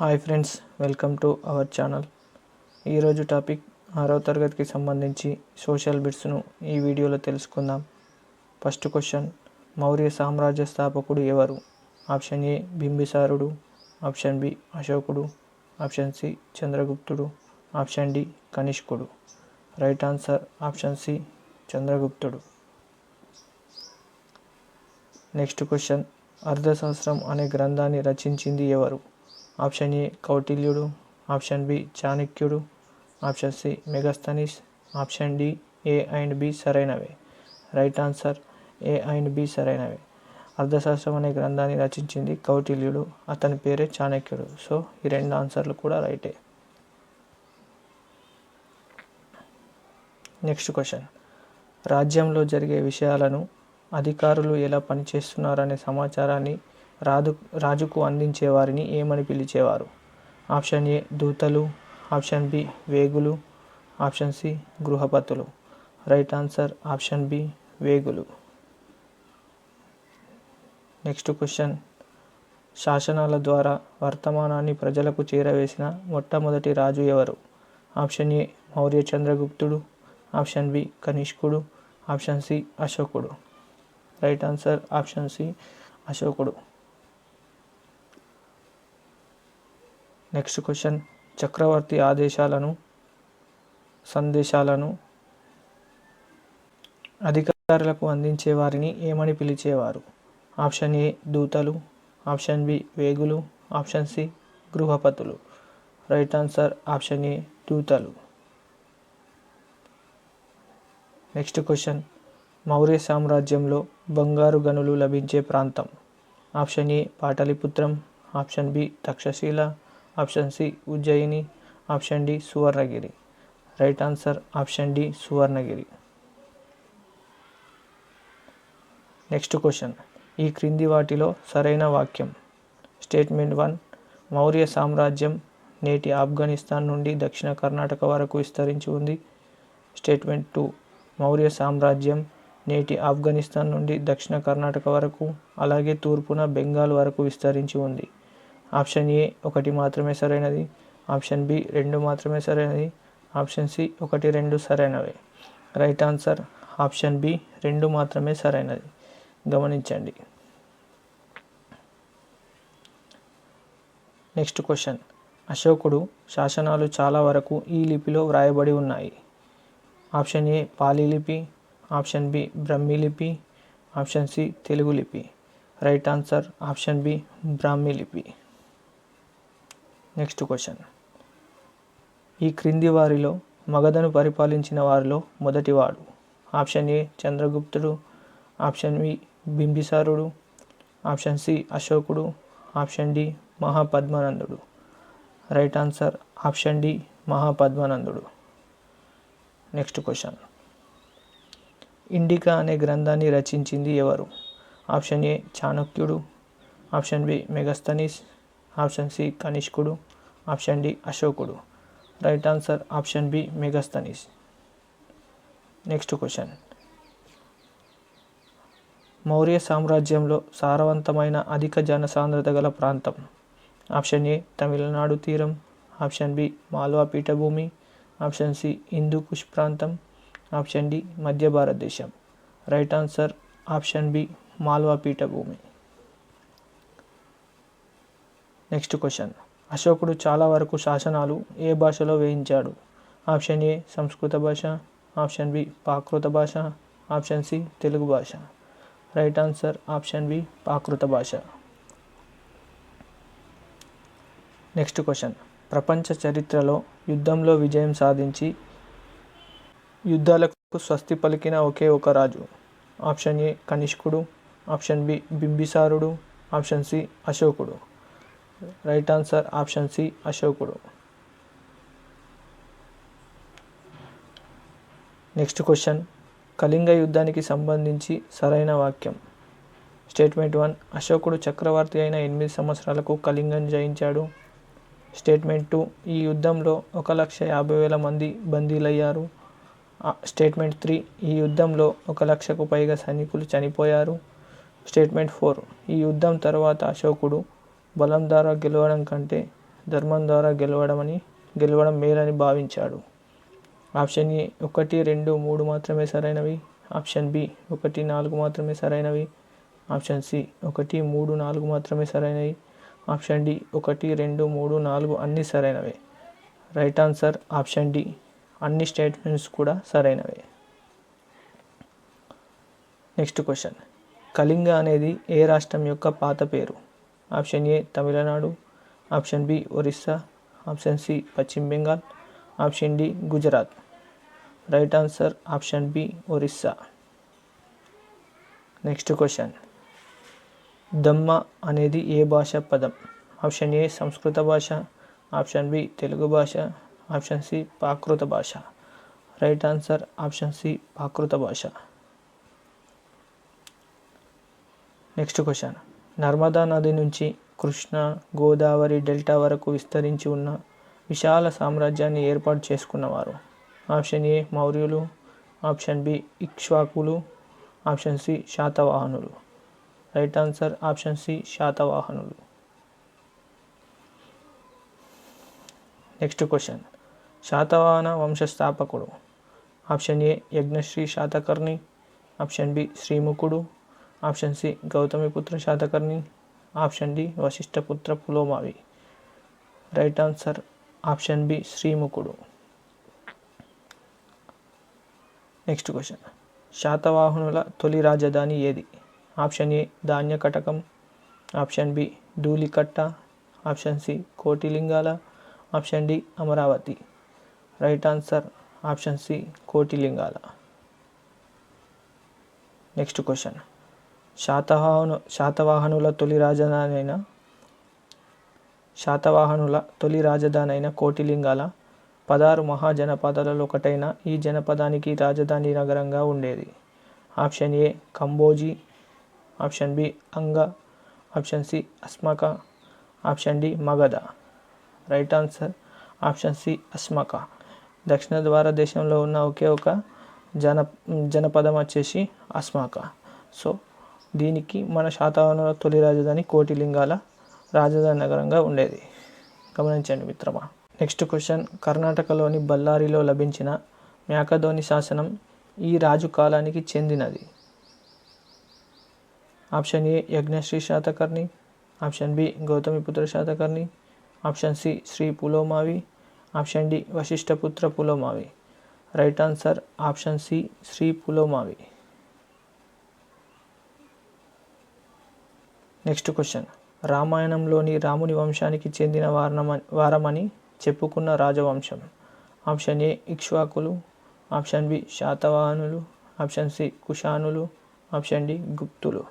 Hi friends welcome to our channel. ఈరోజు topic ఆరవ తరగతికి సంబంధించి సోషల్ బిట్స్ను ఈ వీడియోలో తెలుసుకుందాం. ఫస్ట్ క్వశ్చన్ మౌర్య సామ్రాజ్య స్థాపకుడు ఎవరు? ఆప్షన్ ఏ బింబిసారుడు. ఆప్షన్ బి అశోకుడు. ఆప్షన్ సి చంద్రగుప్తుడు. ఆప్షన్ డి కనిష్కుడు. రైట్ ఆన్సర్ ఆప్షన్ సి చంద్రగుప్తుడు. నెక్స్ట్ క్వశ్చన్ అర్ధశాస్త్రం అనే గ్రంథాన్ని రచించింది ఎవరు? ఆప్షన్ ఏ కౌటిల్యుడు ఆప్షన్ బి చాణక్యుడు option C Megasthenes option D A and B సరైనవే. Right answer A and B సరైనవే. అర్థశాస్త్రం అనే గ్రంథాన్ని రచించింది కౌటిల్యుడు అతని పేరే చాణక్యుడు. సో ఈ రెండు ఆన్సర్లు కూడా రైటే. Next question. రాజ్యంలో జరిగే విషయాలను అధికారులు ఎలా పనిచేస్తున్నారనే సమాచారాన్ని రాదు రాజుకు అందించే వారిని ఏమని పిలిచేవారు? ఆప్షన్ ఏ దూతలు. ఆప్షన్ బి వేగులు. ఆప్షన్ సి గృహపతులు. Right answer option B వేగులు. Next question. శాసనాల ద్వారా వర్తమానాన్ని ప్రజలకు చేరవేసిన మొట్టమొదటి రాజు ఎవరు? ఆప్షన్ ఏ మౌర్య చంద్రగుప్తుడు. ఆప్షన్ బి కనిష్కుడు. ఆప్షన్ సి అశోకుడు. రైట్ ఆన్సర్ ఆప్షన్ సి అశోకుడు. నెక్స్ట్ క్వశ్చన్ చక్రవర్తి ఆదేశాలను సందేశాలను అధికారులకు అందించే వారిని ఏమని పిలిచేవారు? ఆప్షన్ ఏ దూతలు. ఆప్షన్ బి వేగులు. ఆప్షన్ సి గృహపతులు. రైట్ ఆన్సర్ ఆప్షన్ ఏ దూతలు. నెక్స్ట్ క్వశ్చన్ మౌర్య సామ్రాజ్యంలో బంగారు గనులు లభించే ప్రాంతం. Option A పాటలిపుత్రం. Option B Takshashila. Option C Ujjayini option D Suvarnagiri. Right answer option D Suvarnagiri. Next question. ఈ క్రింది వాటిలో సరైన వాక్యం. స్టేట్మెంట్ వన్ మౌర్య సామ్రాజ్యం నేటి ఆఫ్ఘనిస్తాన్ నుండి దక్షిణ కర్ణాటక వరకు విస్తరించి ఉంది. స్టేట్మెంట్ టూ మౌర్య సామ్రాజ్యం నేటి ఆఫ్ఘనిస్తాన్ నుండి దక్షిణ కర్ణాటక వరకు అలాగే తూర్పున బెంగాల్ వరకు విస్తరించి ఉంది. ఆప్షన్ ఏ ఒకటి మాత్రమే సరైనది. ఆప్షన్ బి రెండు మాత్రమే సరైనది. ఆప్షన్ సి ఒకటి రెండు సరైనవి. రైట్ ఆన్సర్ ఆప్షన్ బి రెండు మాత్రమే సరైనది. గమనించండి. Next question. అశోకుడు శాసనాలు చాలా వరకు ఈ లిపిలో వ్రాయబడి ఉన్నాయి. ఆప్షన్ ఏ పాలీ లిపి ఆప్షన్ బి బ్రహ్మీ లిపి ఆప్షన్ సి తెలుగు లిపి. Right answer option B Brahmi లిపి. నెక్స్ట్ క్వశ్చన్ ఈ క్రింది వారిలో మగధను పరిపాలించిన వారిలో మొదటివాడు ఆప్షన్ ఏ చంద్రగుప్తుడు ఆప్షన్ బి బింబిసారుడు ఆప్షన్ సి అశోకుడు ఆప్షన్ డి మహాపద్మానందుడు రైట్ ఆన్సర్ ఆప్షన్ డి మహాపద్మానందుడు నెక్స్ట్ క్వశ్చన్ ఇండికా అనే గ్రంథాన్ని రచించింది ఎవరు? ఆప్షన్ ఏ చాణక్యుడు option B Megasthenes option C కనిష్కుడు option D అశోకుడు. Right answer option B Megasthenes next question. Maurya సామ్రాజ్యంలో సారవంతమైన అధిక జనసాంద్రత గల ప్రాంతం. ఆప్షన్ ఏ తమిళనాడు తీరం ఆప్షన్ బి మాల్వా పీఠభూమి ఆప్షన్ సి హిందూ కుష్ ప్రాంతం ఆప్షన్ డి మధ్య భారతదేశం. Right answer option B Malwa పీఠభూమి. నెక్స్ట్ క్వశ్చన్ అశోకుడు చాలా వరకు శాసనాలు ఏ భాషలో వేయించాడు? ఆప్షన్ ఏ సంస్కృత భాష. ఆప్షన్ బి ప్రాకృత భాష. ఆప్షన్ సి తెలుగు భాష. రైట్ ఆన్సర్ ఆప్షన్ బి ప్రాకృత భాష. నెక్స్ట్ క్వశ్చన్ ప్రపంచ చరిత్రలో యుద్ధంలో విజయం సాధించి యుద్ధాలకు స్వస్తి పలికిన ఒకే ఒక రాజు. ఆప్షన్ ఏ కనిష్కుడు. ఆప్షన్ బి బింబిసారుడు. ఆప్షన్ సి అశోకుడు. రైట్ ఆన్సర్ ఆప్షన్ సి అశోకుడు నెక్స్ట్ క్వశ్చన్ కళింగ యుద్ధానికి సంబంధించి సరైన వాక్యం స్టేట్మెంట్ వన్ అశోకుడు చక్రవర్తి అయిన ఎనిమిది సంవత్సరాలకు కళింగం జయించాడు స్టేట్మెంట్ టూ ఈ యుద్ధంలో ఒక లక్ష యాభై వేల మంది బందీలయ్యారు స్టేట్మెంట్ త్రీ ఈ యుద్ధంలో ఒక లక్షకు పైగా సైనికులు చనిపోయారు స్టేట్మెంట్ ఫోర్ ఈ యుద్ధం తర్వాత అశోకుడు బలం ద్వారా గెలవడం కంటే ధర్మం ద్వారా గెలవడమని గెలవడం మేలని భావించాడు. ఆప్షన్ ఏ ఒకటి రెండు మూడు మాత్రమే సరైనవి. ఆప్షన్ బి ఒకటి నాలుగు మాత్రమే సరైనవి. ఆప్షన్ సి ఒకటి మూడు నాలుగు మాత్రమే సరైనవి. ఆప్షన్ డి ఒకటి రెండు మూడు నాలుగు అన్నీ సరైనవే. Right answer option D. అన్ని స్టేట్మెంట్స్ కూడా సరైనవే. Next question. కళింగ అనేది ఏ రాష్ట్రం యొక్క పాత పేరు? Option A Tamil Nadu option B Orissa option C పశ్చిమ Bengal option D Gujarat right answer option B Orissa next question Dhamma అనేది ఏ భాష పదం ఆప్షన్ ఏ సంస్కృత భాష ఆప్షన్ బి తెలుగు భాష ఆప్షన్ సి ప్రాకృత భాష రైట్ ఆన్సర్ ఆప్షన్ సి ప్రాకృత భాష next question Narmada నది నుంచి కృష్ణ గోదావరి డెల్టా వరకు విస్తరించి ఉన్న విశాల సామ్రాజ్యాన్ని ఏర్పాటు చేసుకున్నవారు. ఆప్షన్ ఏ మౌర్యులు ఆప్షన్ బి ఇక్ష్వాకులు ఆప్షన్ సి శాతవాహనులు. రైట్ ఆన్సర్ ఆప్షన్ సి శాతవాహనులు. Next question. Satavahana వంశస్థాపకుడు. Option A Yajnashri Satakarni option B శ్రీముఖుడు option C Gautamiputra Satakarni. Option D Vashishthaputra Pulumavi. Right answer option B శ్రీముఖుడు. Next question. శాతవాహనుల తొలి రాజధాని ఏది? Option A Dhanyakatakam option B Dhulikatta. Option C Kotilingala. Option D Amaravati. Right answer option C Kotilingala. Next question. శాతవాహను శాతవాహనుల తొలి రాజధాని అయిన శాతవాహనుల తొలి రాజధాని అయిన కోటిలింగాల పదహారు మహాజనపదాలలో ఒకటైన ఈ జనపదానికి రాజధాని నగరంగా ఉండేది. Option A Kamboji option B Anga option C Asmaka option D Magadha. Right answer option C Asmaka. దక్షిణ భారతదేశంలో ఉన్న ఒకే ఒక జన జనపదం వచ్చేసి అస్మాక. సో దీనికి మన శాతవాహనుల తొలి రాజధాని కోటిలింగాల రాజధాని నగరంగా ఉండేది. గమనించండి మిత్రమా. Next question. కర్ణాటకలోని బళ్ళారిలో లభించిన మ్యాకధోని శాసనం ఈ రాజు కాలానికి చెందినది. Option A Yajnashri Satakarni. Option B Gautamiputra Satakarni. Option C Sri Pulomavi. Option D Vasishthaputra Pulomavi. Right answer option C Sri Pulomavi. Next question రామాయణంలోని రాముని వంశానికి చెందిన వారణమ వారమని చెప్పుకున్న రాజవంశం. ఆప్షన్ ఏ ఇక్ష్వాకులు. ఆప్షన్ బి శాతవాహనులు. ఆప్షన్ సి కుషానులు. ఆప్షన్ డి గుప్తులు.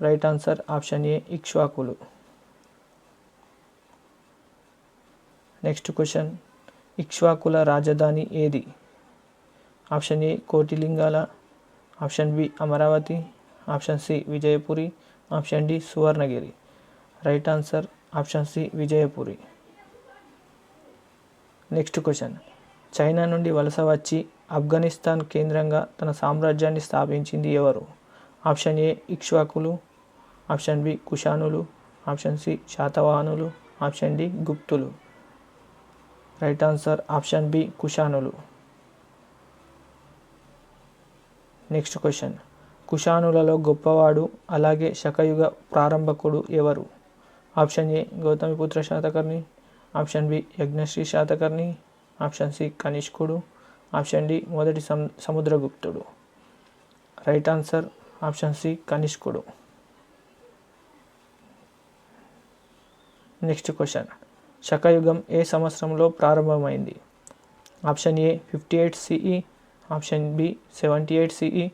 రైట్ ఆన్సర్ ఆప్షన్ ఏ ఇక్ష్వాకులు. నెక్స్ట్ క్వశ్చన్ ఇక్ష్వాకుల రాజధాని ఏది? Option A Kotilingala. Option B Amaravati. Option C Vijayapuri. Option D Suvarnagiri. Right answer option C Vijayapuri. Next question. China నుండి వలస వచ్చి ఆఫ్ఘనిస్తాన్ కేంద్రంగా తన సామ్రాజ్యాన్ని స్థాపించింది ఎవరు? ఆప్షన్ ఏ ఇక్ష్వాకులు ఆప్షన్ బి కుషానులు ఆప్షన్ సి శాతవాహనులు ఆప్షన్ డి గుప్తులు. Right answer option B కుషానులు. Next question. కుషానులలో గొప్పవాడు అలాగే శకయుగ ప్రారంభకుడు ఎవరు? Option A Gautamiputra Satakarni. Option B Yajnashri Satakarni. Option C కనిష్కుడు. Option D మొదటి సం సముద్రగుప్తుడు. Right answer option C కనిష్కుడు. Next question. శకయుగం ఏ సంవత్సరంలో ప్రారంభమైంది? Option A fifty eight CE option B seventy eight CE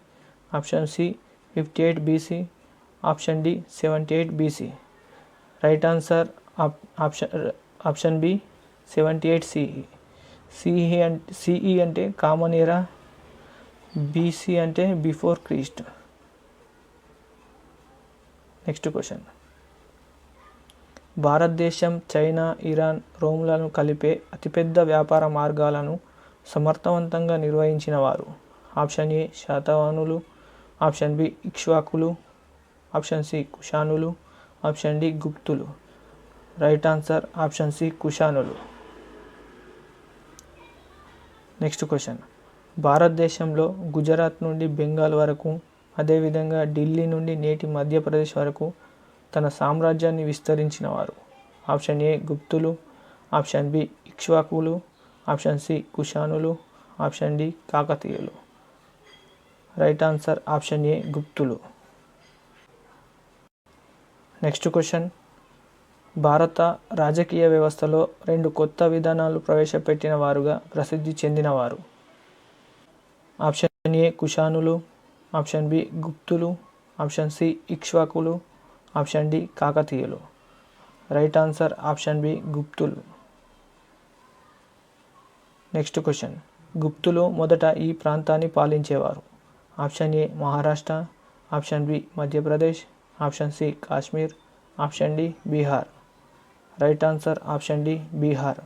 option C fifty eight BC option D seventy eight BC. Right answer option option B seventy eight CE CE అంటే CE అంటే common era BC అంటే before Christ. Next question. భారతదేశం China Iran రోమ్లను కలిపే అతిపెద్ద వ్యాపార మార్గాలను సమర్థవంతంగా నిర్వహించిన వారు. ఆప్షన్ ఏ శాతవాహనులు ఆప్షన్ బి ఇక్ష్వాకులు ఆప్షన్ సి కుషానులు ఆప్షన్ డి గుప్తులు. Right answer option C కుషానులు. Next question. భారతదేశంలో గుజరాత్ నుండి బెంగాల్ వరకు అదేవిధంగా ఢిల్లీ నుండి నేటి మధ్యప్రదేశ్ వరకు తన సామ్రాజ్యాన్ని విస్తరించిన వారు. ఆప్షన్ ఏ గుప్తులు ఆప్షన్ బి ఇక్ష్వాకులు ఆప్షన్ సి కుషానులు ఆప్షన్ డి కాకతీయులు. రైట్ ఆన్సర్ ఆప్షన్ ఏ గుప్తులు నెక్స్ట్ క్వశ్చన్ భారత రాజకీయ వ్యవస్థలో రెండు కొత్త విధానాలు ప్రవేశపెట్టిన వారుగా ప్రసిద్ధి చెందినవారు. ఆప్షన్ ఏ కుషానులు. ఆప్షన్ బి గుప్తులు. ఆప్షన్ సి ఇక్ష్వాకులు. ఆప్షన్ డి కాకతీయులు. రైట్ ఆన్సర్ ఆప్షన్ బి గుప్తులు. నెక్స్ట్ క్వశ్చన్ గుప్తులు మొదట ఈ ప్రాంతాన్ని పాలించేవారు. Option A Maharashtra option B Madhya Pradesh option C Kashmir option D Bihar. Right answer option D Bihar.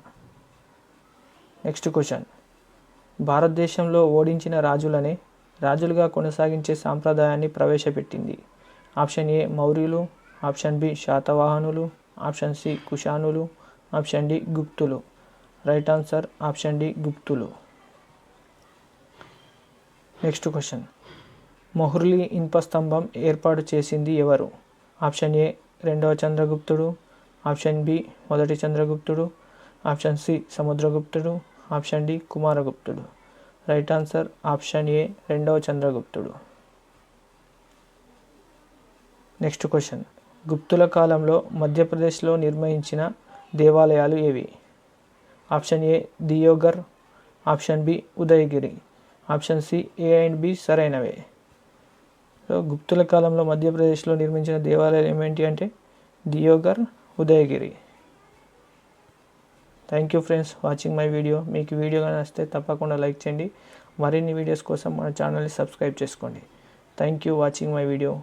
Next question. భారతదేశంలో ఓడించిన రాజులనే రాజులుగా కొనసాగించే సాంప్రదాయాన్ని ప్రవేశపెట్టింది. ఆప్షన్ ఏ మౌర్యులు ఆప్షన్ బి శాతవాహనులు ఆప్షన్ సి కుషానులు ఆప్షన్ డి గుప్తులు. Right answer option D గుప్తులు. Next question. మొహుర్లీ ఇనుప స్తంభం ఏర్పాటు చేసింది ఎవరు? ఆప్షన్ ఏ రెండవ చంద్రగుప్తుడు. ఆప్షన్ బి మొదటి చంద్రగుప్తుడు. ఆప్షన్ సి సముద్రగుప్తుడు. ఆప్షన్ డి కుమారగుప్తుడు. రైట్ ఆన్సర్ ఆప్షన్ ఏ రెండవ చంద్రగుప్తుడు. Next question. గుప్తుల కాలంలో మధ్యప్రదేశ్లో నిర్మించిన దేవాలయాలు ఏవి? Option A Deogarh. Option B Udayagiri. Option C A and B సరైనవే. గుప్తుల కాలంలో మధ్యప్రదేశ్లో నిర్మించిన దేవాలయాలు ఏమేంటి అంటే Deogarh Udayagiri. Thank you friends watching my video మీకు వీడియో కానీ వస్తే తప్పకుండా లైక్ చేయండి. మరిన్ని వీడియోస్ కోసం మన ఛానల్ని సబ్స్క్రైబ్ చేసుకోండి. Thank you watching my video